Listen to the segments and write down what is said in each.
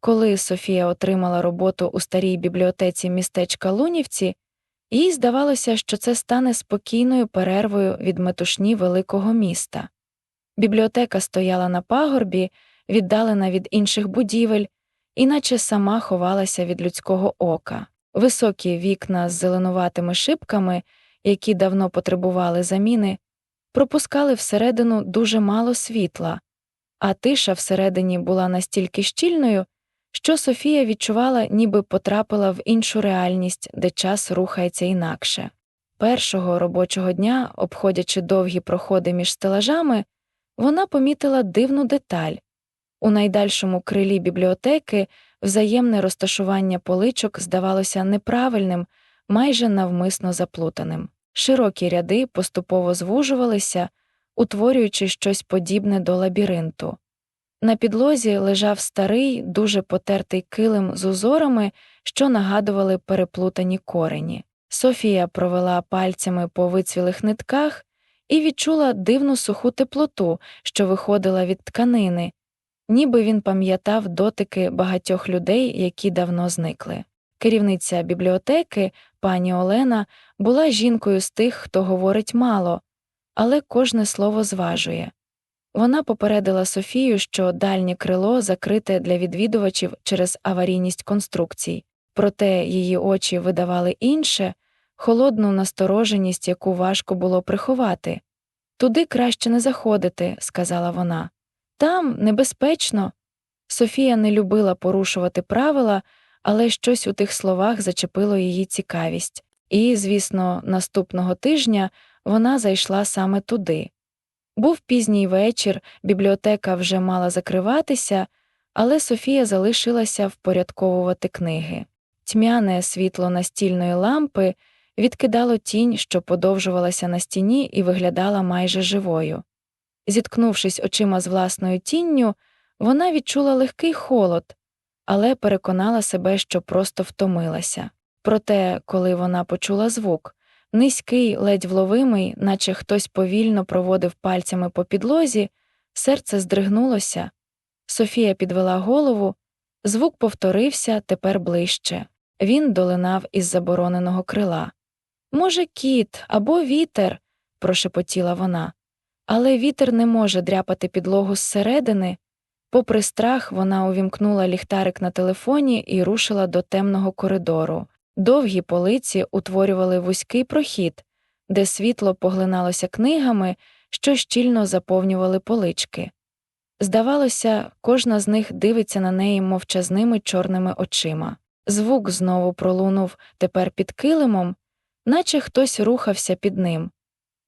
Коли Софія отримала роботу у старій бібліотеці містечка Лунівці, їй здавалося, що це стане спокійною перервою від метушні великого міста. Бібліотека стояла на пагорбі, віддалена від інших будівель, іначе сама ховалася від людського ока. Високі вікна з зеленуватими шибками, які давно потребували заміни, пропускали всередину дуже мало світла, а тиша всередині була настільки щільною, що Софія відчувала, ніби потрапила в іншу реальність, де час рухається інакше. Першого робочого дня, обходячи довгі проходи між стелажами, вона помітила дивну деталь. У найдальшому крилі бібліотеки взаємне розташування поличок здавалося неправильним, майже навмисно заплутаним. Широкі ряди поступово звужувалися, утворюючи щось подібне до лабіринту. На підлозі лежав старий, дуже потертий килим з узорами, що нагадували переплутані корені. Софія провела пальцями по вицвілих нитках і відчула дивну суху теплоту, що виходила від тканини, ніби він пам'ятав дотики багатьох людей, які давно зникли. Керівниця бібліотеки, пані Олена, була жінкою з тих, хто говорить мало, але кожне слово зважує. Вона попередила Софію, що дальнє крило закрите для відвідувачів через аварійність конструкцій, проте її очі видавали інше, холодну настороженість, яку важко було приховати. Туди краще не заходити, сказала вона. Там небезпечно. Софія не любила порушувати правила, але щось у тих словах зачепило її цікавість, і, звісно, наступного тижня вона зайшла саме туди. Був пізній вечір, бібліотека вже мала закриватися, але Софія залишилася впорядковувати книги. Тьмяне світло настільної лампи відкидало тінь, що подовжувалася на стіні і виглядала майже живою. Зіткнувшись очима з власною тінню, вона відчула легкий холод, але переконала себе, що просто втомилася. Проте, коли вона почула звук, низький, ледь вловимий, наче хтось повільно проводив пальцями по підлозі, серце здригнулося. Софія підвела голову, звук повторився тепер ближче. Він долинав із забороненого крила. Може, кіт або вітер, прошепотіла вона, але вітер не може дряпати підлогу зсередини. Попри страх, вона увімкнула ліхтарик на телефоні і рушила до темного коридору. Довгі полиці утворювали вузький прохід, де світло поглиналося книгами, що щільно заповнювали полички. Здавалося, кожна з них дивиться на неї мовчазними чорними очима. Звук знову пролунув тепер під килимом, наче хтось рухався під ним.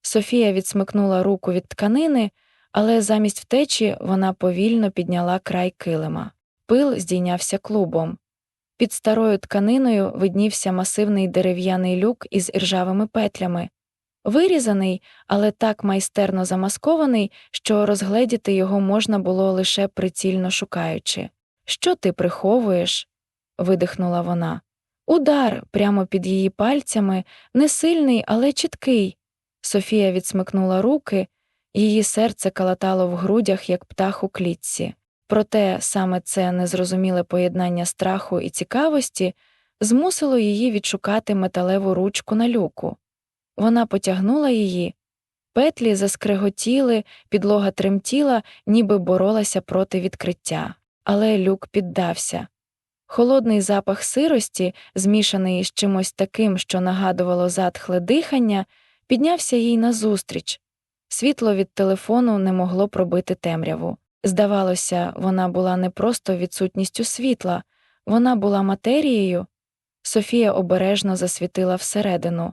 Софія відсмикнула руку від тканини, але замість втечі вона повільно підняла край килима. Пил здійнявся клубом. Під старою тканиною виднівся масивний дерев'яний люк із іржавими петлями, вирізаний, але так майстерно замаскований, що розгледіти його можна було лише прицільно шукаючи. Що ти приховуєш? видихнула вона. Удар прямо під її пальцями, не сильний, але чіткий. Софія відсмикнула руки, її серце калатало в грудях, як птах у клітці. Проте саме це незрозуміле поєднання страху і цікавості змусило її відшукати металеву ручку на люку. Вона потягнула її, петлі заскреготіли, підлога тремтіла, ніби боролася проти відкриття, але люк піддався. Холодний запах сирості, змішаний із чимось таким, що нагадувало затхле дихання, піднявся їй назустріч. Світло від телефону не могло пробити темряву. Здавалося, вона була не просто відсутністю світла, вона була матерією. Софія обережно засвітила всередину.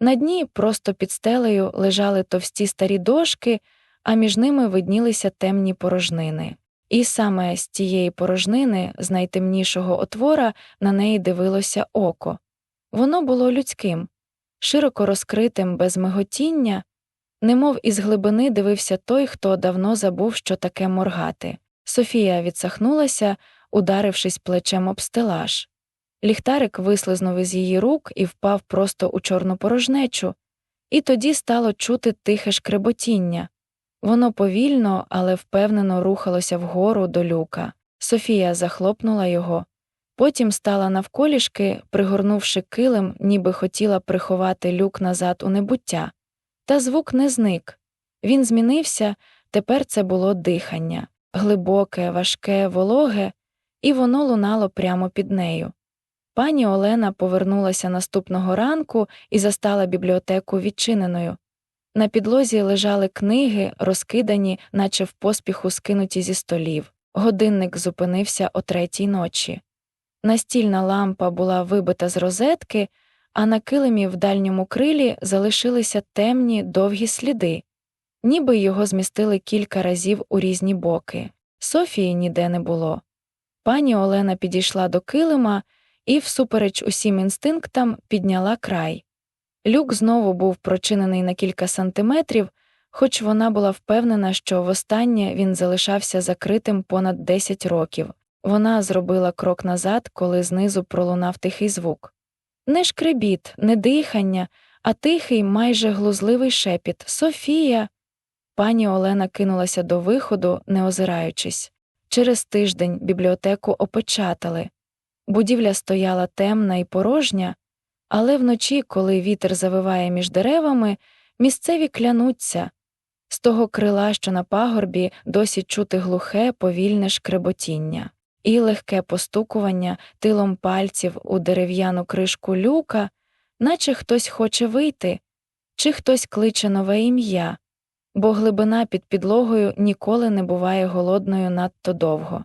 На дні, просто під стелею, лежали товсті старі дошки, а між ними виднілися темні порожнини. І саме з тієї порожнини, з найтемнішого отвора, на неї дивилося око. Воно було людським, широко розкритим, без миготіння, немов із глибини дивився той, хто давно забув, що таке моргати. Софія відсахнулася, ударившись плечем об стелаж. Ліхтарик вислизнув із її рук і впав просто у чорну порожнечу, і тоді стало чути тихе шкреботіння. Воно повільно, але впевнено рухалося вгору до люка. Софія захлопнула його, потім стала навколішки, пригорнувши килим, ніби хотіла приховати люк назад у небуття. Та звук не зник. Він змінився, тепер це було дихання глибоке, важке, вологе, і воно лунало прямо під нею. Пані Олена повернулася наступного ранку і застала бібліотеку відчиненою. На підлозі лежали книги, розкидані, наче в поспіху скинуті зі столів. Годинник зупинився о третій ночі. Настільна лампа була вибита з розетки, а на килимі в дальньому крилі залишилися темні довгі сліди, ніби його змістили кілька разів у різні боки. Софії ніде не було. Пані Олена підійшла до килима і, всупереч усім інстинктам, підняла край. Люк знову був прочинений на кілька сантиметрів, хоч вона була впевнена, що востаннє він залишався закритим понад 10 років. Вона зробила крок назад, коли знизу пролунав тихий звук. Не шкребіт, не дихання, а тихий, майже глузливий шепіт Софія. Пані Олена кинулася до виходу, не озираючись. Через тиждень бібліотеку опечатали. Будівля стояла темна і порожня, але вночі, коли вітер завиває між деревами, місцеві клянуться. З того крила, що на пагорбі, досі чути глухе, повільне шкреботіння, і легке постукування тилом пальців у дерев'яну кришку люка, наче хтось хоче вийти, чи хтось кличе нове ім'я, бо глибина під підлогою ніколи не буває голодною надто довго.